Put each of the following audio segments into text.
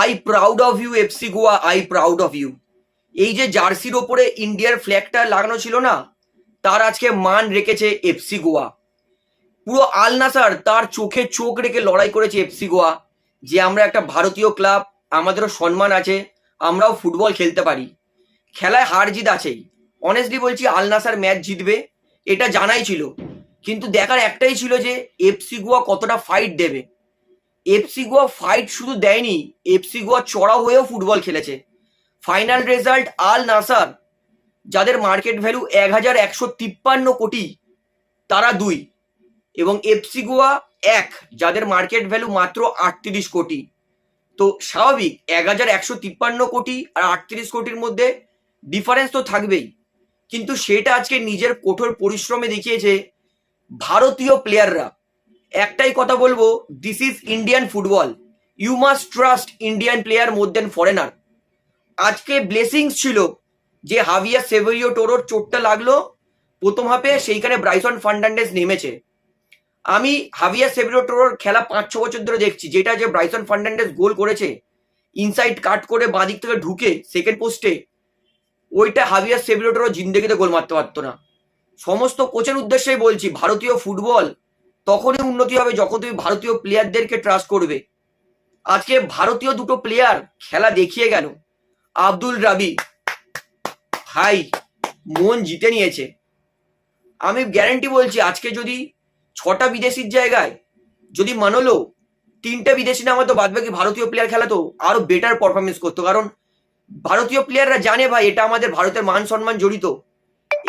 I proud of you FC Goa I proud of you এই যে জার্সির ওপরে ইন্ডিয়ার ফ্ল্যাগটা লাগানো ছিল না, তার আজকে মান রেখেছে এফসি গোয়া পুরো আল নাসার তার চোখে চোখ রেখে লড়াই করেছে এফসি গোয়া যে আমরা একটা ভারতীয় ক্লাব আমাদেরও সম্মান আছে, আমরাও ফুটবল খেলতে পারি। খেলায় হার জিত আছেই। অনেস্টলি বলছি, আল নাসার ম্যাচ জিতবে, এটা জানাই ছিল। কিন্তু দেখার একটাই ছিল যে এফসি গোয়া কতটা ফাইট দেবে। এফসি গোয়া ফাইট শুধু দেয়নি এফসি গোয়া চড়া হয়েও ফুটবল খেলেছে। ফাইনাল রেজাল্ট আল নাসার যাদের মার্কেট ভ্যালু এক হাজার একশো তিপ্পান্ন কোটি, তারা দুই। এবং এফসি গোয়া এক, যাদের মার্কেট ভ্যালু মাত্র আটত্রিশ কোটি। তো স্বাভাবিক এক হাজার একশো তিপ্পান্ন কোটি আর আটত্রিশ কোটির মধ্যে ডিফারেন্স তো থাকবেই। কিন্তু সেটা আজকে নিজের কঠোর পরিশ্রমে দেখিয়েছে ভারতীয় প্লেয়াররা একটাই কথা বলব this is Indian football you must trust Indian player more than foreigner আজকে ব্লেসিংস ছিল যে হাভিয়া সেভেরিও টোরোর চোটটা লাগল, প্রথম হাফে সেইখানে ব্রাইসন ফার্নান্ডেস নেমেছে। আমি হাভিয়া সেভেরিও টোরোর খেলা পাঁচ, ছ বছর ধরে দেখছি, যেটা যে ব্রাইসন ফার্নান্ডেস গোল করেছে ইনসাইড কাট করে বাঁদিক থেকে ঢুকে সেকেন্ড পোস্টে ওইটা হাভিয়া সেভেরিও টোরো জিন্দেগিতে গোল মারতে পারতো না। সমস্ত কোচের উদ্দেশ্যেই বলছি, ভারতীয় ফুটবল তখনই উন্নতি হবে যখন তুমি ভারতীয় প্লেয়ারদেরকে ট্রাস্ট করবে। আজকে ভারতীয় দুটো প্লেয়ার খেলা দেখিয়ে গেল। আব্দুল রাবি, ভাই, মন জিতে নিয়েছে। আমি গ্যারেন্টি বলছি, আজকে যদি ছটা বিদেশির জায়গায় যদি মানলো, তিনটা বিদেশি নামাতো বাদ বাকি ভারতীয় প্লেয়ার খেলাতো আরও বেটার পারফরমেন্স করতো। কারণ ভারতীয় প্লেয়াররা জানে ভাই, এটা আমাদের ভারতের মান সম্মান জড়িত।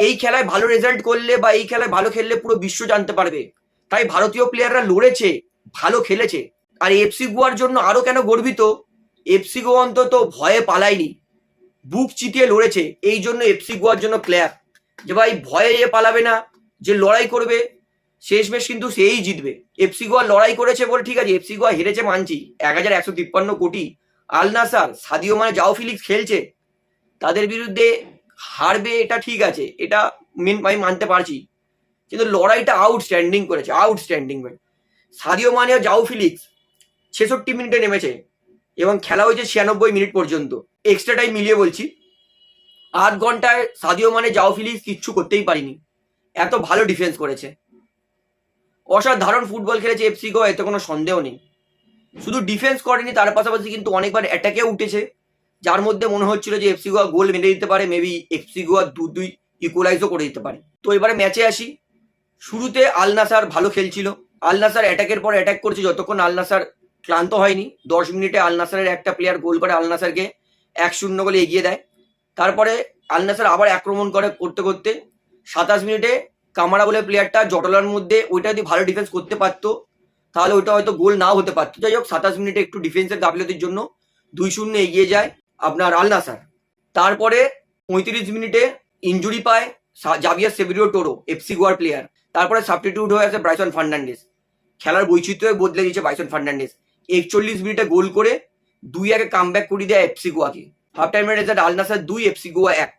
এই খেলায় ভালো রেজাল্ট করলে বা এই খেলায় ভালো খেললে পুরো বিশ্ব জানতে পারবে। তাই ভারতীয় প্লেয়াররা লড়েছে, ভালো খেলেছে। আর এফসি গোয়ার জন্য আরও কেন গর্বিত? এফসি গোয়া অন্তত ভয়ে পালায়নি। বুক চিতিয়ে লড়েছে, এই জন্য এফসি গোয়ার জন্য প্লেয়ার যে ভাই ভয়ে এ পালাবে না, যে লড়াই করবে, শেষমেশ কিন্তু সেই জিতবে। এফসি গোয়া লড়াই করেছে বলে ঠিক আছে এফসি গোয়া হেরেছে মানছি। এক হাজার একশো তিপ্পান্ন কোটি। আল নাসার, সাদিও মানে জাও ফিলিক্স খেলছে। তাদের বিরুদ্ধে হারবে এটা ঠিক আছে, এটা মেন আমি মানতে পারছি। কিন্তু লড়াইটা আউটস্ট্যান্ডিং করেছে আউটস্ট্যান্ডিং ভাই। সাদিও মানে জাও ফিলিক্স, ছেষট্টি মিনিটে নেমেছে এবং খেলা হয়েছে ছিয়ানব্বই মিনিট পর্যন্ত। এক্সট্রা টাইম মিলিয়ে বলছি, আধ ঘন্টায় সাদিও মানে জাও ফিলিক্স কিচ্ছু করতেই পারিনি। এত ভালো ডিফেন্স করেছে। অসাধারণ ফুটবল খেলেছে এফসি গো এতে কোনো সন্দেহ নেই। শুধু ডিফেন্স করেনি, তার পাশাপাশি কিন্তু অনেকবার অ্যাটাকে উঠেছে। যার মধ্যে মনে হচ্ছিল যে এফসি গোয়া গোল মেরে দিতে পারে মেবি এফসি গোয়া দু দুই ইকুয়ালাইজও করে দিতে পারে। তো এবারে ম্যাচে আসি। শুরুতে আল নাসার ভালো খেলছিল। আল নাসার অ্যাটাকের পর অ্যাটাক করছে যতক্ষণ আল নাসার ক্লান্ত হয়নি। দশ মিনিটে আল নাসারের একটা প্লেয়ার গোল করে আল নাসারকে এক শূন্য গোলে এগিয়ে দেয়। তারপরে আল নাসার আবার আক্রমণ করে করতে করতে সাতাশ মিনিটে কামারা বলে প্লেয়ারটা জটলার মধ্যে ওইটা যদি ভালো ডিফেন্স করতে পারতো, তাহলে ওইটা হয়তো গোল নাও হতে পারতো। যাই হোক, সাতাশ মিনিটে একটু ডিফেন্সের গাফিলতির জন্য দুই শূন্য এগিয়ে যায় আপনার আল নাসার তারপরে পঁয়ত্রিশ মিনিটে ইঞ্জুরি পায় জাভিয়ার সেভিরিও টোরো এফসি গোয়ার প্লেয়ার তারপরে সাবস্টিটিউট হয়ে আসে ব্রাইসন ফার্নান্ডেস খেলার বৈচিত্র্য বদলে দিয়েছে বাইসন ফার্নান্ডেস একচল্লিশ মিনিটে গোল করে দুই একে কাম ব্যাক করে দেয় এফসি গোয়াকে। হাফ টাইমের রেজাল্ট আল নাসার দুই এফসি গোয়া এক।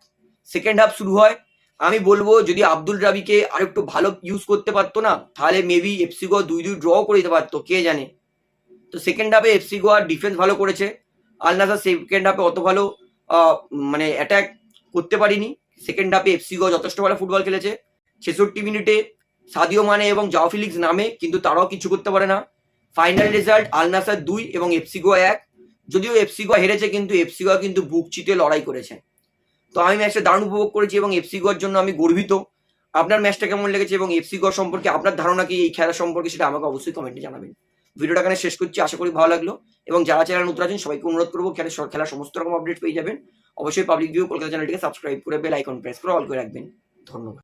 সেকেন্ড হাফ শুরু হয়। আমি বলব, যদি আব্দুল রাবিকে আর একটু ভালো ইউজ করতে পারতো না, তাহলে মেবি এফসি গোয়া দুই দুই ড্র করে দিতে পারতো, কে জানে? তো সেকেন্ড হাফে এফসি গোয়ার ডিফেন্স ভালো করেছে। আল নাসার সেকেন্ড হাফে অত ভালো মানে অ্যাটাক করতে পারিনি। সেকেন্ড হাফে এফসি গোয়া যথেষ্ট ভালো ফুটবল খেলেছে। ছেষট্টি মিনিটে সাদিও মানে এবং জাও ফিলিক্স নামে, কিন্তু তারাও কিছু করতে পারে না। ফাইনাল রেজাল্ট আল নাসার দুই এবং এফসি গোয়া এক। যদিও এফসি গোয়া হেরেছে, কিন্তু এফসি গোয়া কিন্তু বুক চিতে লড়াই করেছে। তো আমি ম্যাচটা দারুণ উপভোগ করেছি এবং এফসি জন্য আমি গর্বিত। আপনার ম্যাচটা কেমন লেগেছে এবং এফসি গোয়া সম্পর্কে আপনার ধারণা কি, এই খেলা সম্পর্কে সেটা আমাকে অবশ্যই কমেন্টে জানাবেন। ভিডিওটা এখানে শেষ করছি, আশা করি ভালো লাগল। এবং যারা চ্যানেল নতুন আছেন, সবাইকে অনুরোধ করব, খেলা সমস্ত রকম আপডেট পেয়ে যাবেন। অবশ্যই পাবলিক ভিউ কলকাতা চ্যানেলটিকে সাবস্ক্রাইব করে বেল আইকন প্রেস করে অল করে রাখবেন। ধন্যবাদ।